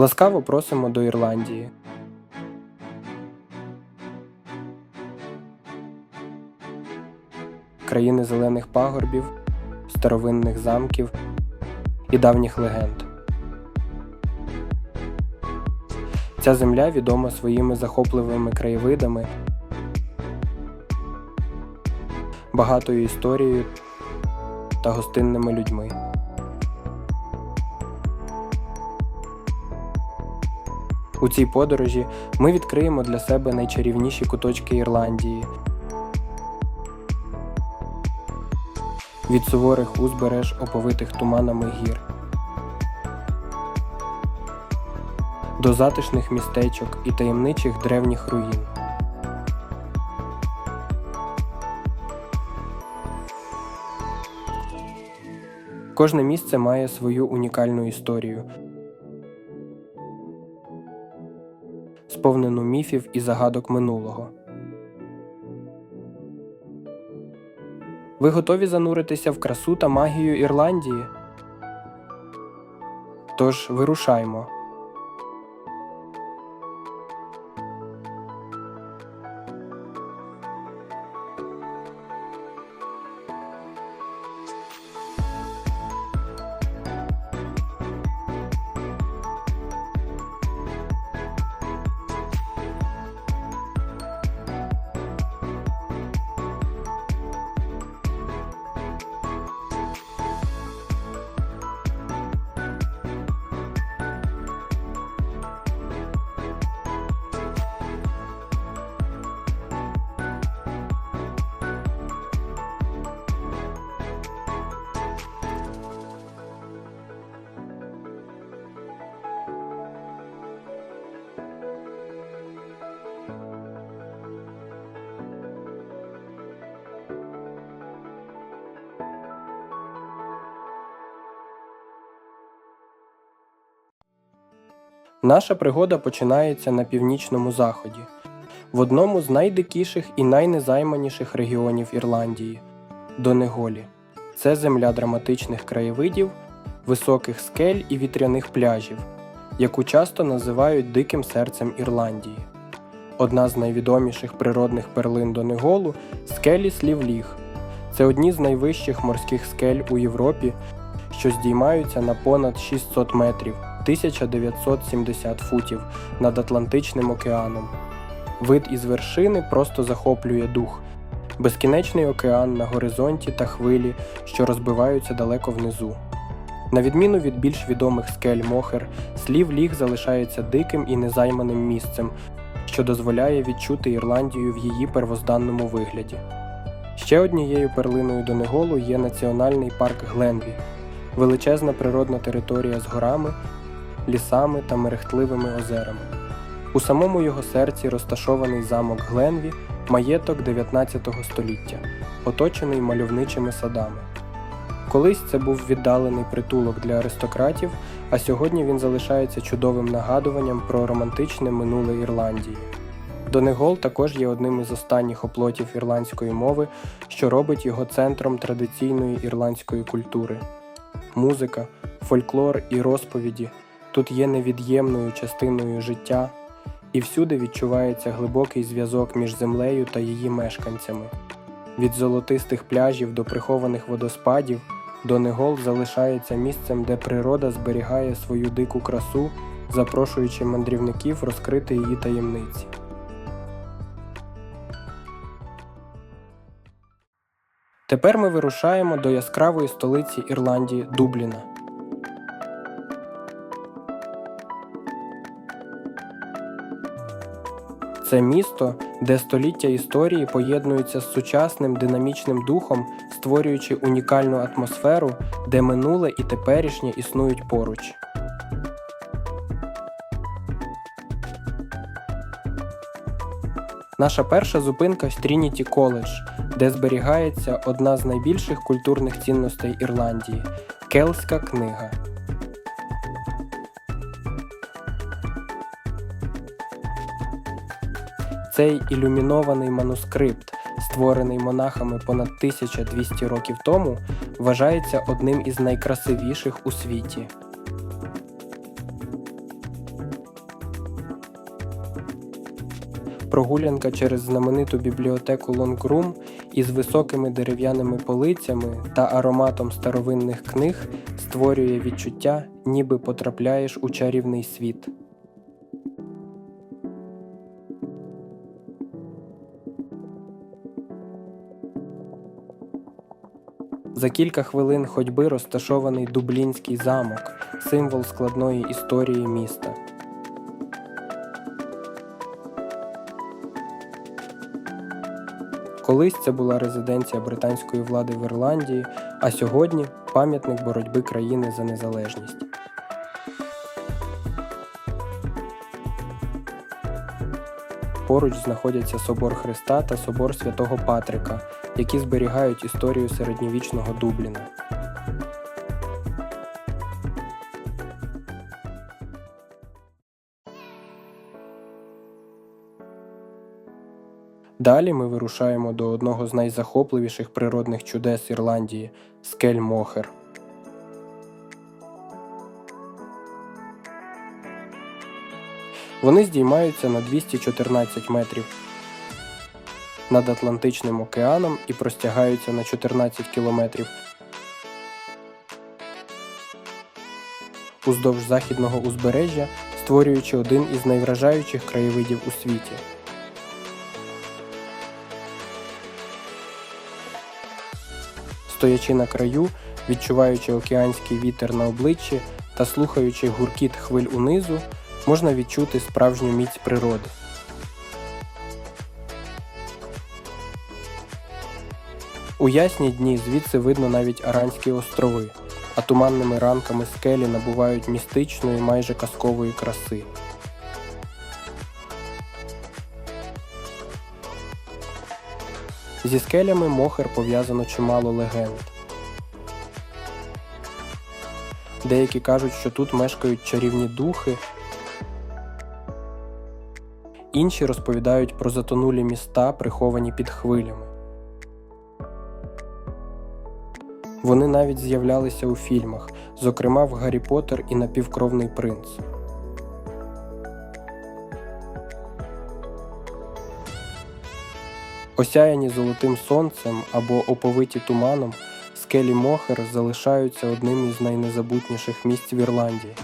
Ласкаво просимо до Ірландії. Країни зелених пагорбів, старовинних замків і давніх легенд. Ця земля відома своїми захопливими краєвидами, багатою історією та гостинними людьми. У цій подорожі ми відкриємо для себе найчарівніші куточки Ірландії. Від суворих узбереж, оповитих туманами гір. До затишних містечок і таємничих древніх руїн. Кожне місце має свою унікальну історію, сповнену міфів і загадок минулого. Ви готові зануритися в красу та магію Ірландії? Тож вирушаймо. Наша пригода починається на північному заході, в одному з найдикіших і найнезайманіших регіонів Ірландії Донеголі. Це земля драматичних краєвидів, високих скель і вітряних пляжів, яку часто називають диким серцем Ірландії. Одна з найвідоміших природних перлин Донеголу скелі Слівліг. Це одні з найвищих морських скель у Європі, що здіймаються на понад 600 метрів 1970 футів над Атлантичним океаном. Вид із вершини просто захоплює дух, безкінечний океан на горизонті та хвилі, що розбиваються далеко внизу. На відміну від більш відомих скель Мохер, слів ліг залишається диким і незайманим місцем, що дозволяє відчути Ірландію в її первозданному вигляді. Ще однією перлиною Донеголу є національний парк Гленві, величезна природна територія з горами, лісами та мерехтливими озерами. У самому його серці розташований замок Гленві, маєток 19 століття, оточений мальовничими садами. Колись це був віддалений притулок для аристократів, а сьогодні він залишається чудовим нагадуванням про романтичне минуле Ірландії. Донегол також є одним із останніх оплотів ірландської мови, що робить його центром традиційної ірландської культури. Музика, фольклор і розповіді тут є невід'ємною частиною життя, і всюди відчувається глибокий зв'язок між землею та її мешканцями. Від золотистих пляжів до прихованих водоспадів Донегол залишається місцем, де природа зберігає свою дику красу, запрошуючи мандрівників розкрити її таємниці. Тепер ми вирушаємо до яскравої столиці Ірландії Дубліна. Це місто, де століття історії поєднуються з сучасним динамічним духом, створюючи унікальну атмосферу, де минуле і теперішнє існують поруч. Наша перша зупинка Стрініті Коледж, де зберігається одна з найбільших культурних цінностей Ірландії Келська книга. Цей ілюмінований манускрипт, створений монахами понад 1200 років тому, вважається одним із найкрасивіших у світі. Прогулянка через знамениту бібліотеку Лонгрум із високими дерев'яними полицями та ароматом старовинних книг створює відчуття, ніби потрапляєш у чарівний світ. За кілька хвилин ходьби розташований Дублінський замок, символ складної історії міста. Колись це була резиденція британської влади в Ірландії, а сьогодні пам'ятник боротьби країни за незалежність. Поруч знаходяться собор Христа та собор Святого Патрика, які зберігають історію середньовічного Дубліна. Далі ми вирушаємо до одного з найзахопливіших природних чудес Ірландії скель Мохер. Вони здіймаються на 214 метрів над Атлантичним океаном і простягаються на 14 кілометрів уздовж західного узбережжя, створюючи один із найвражаючих краєвидів у світі. Стоячи на краю, відчуваючи океанський вітер на обличчі та слухаючи гуркіт хвиль унизу, можна відчути справжню міць природи. У ясні дні звідси видно навіть Аранські острови, а туманними ранками скелі набувають містичної майже казкової краси. Зі скелями Мохер пов'язано чимало легенд. Деякі кажуть, що тут мешкають чарівні духи, інші розповідають про затонулі міста, приховані під хвилями. Вони навіть з'являлися у фільмах, зокрема в Гаррі Поттер і Напівкровний принц. Осяяні золотим сонцем або оповиті туманом, скелі Мохер залишаються одним із найнезабутніших місць в Ірландії.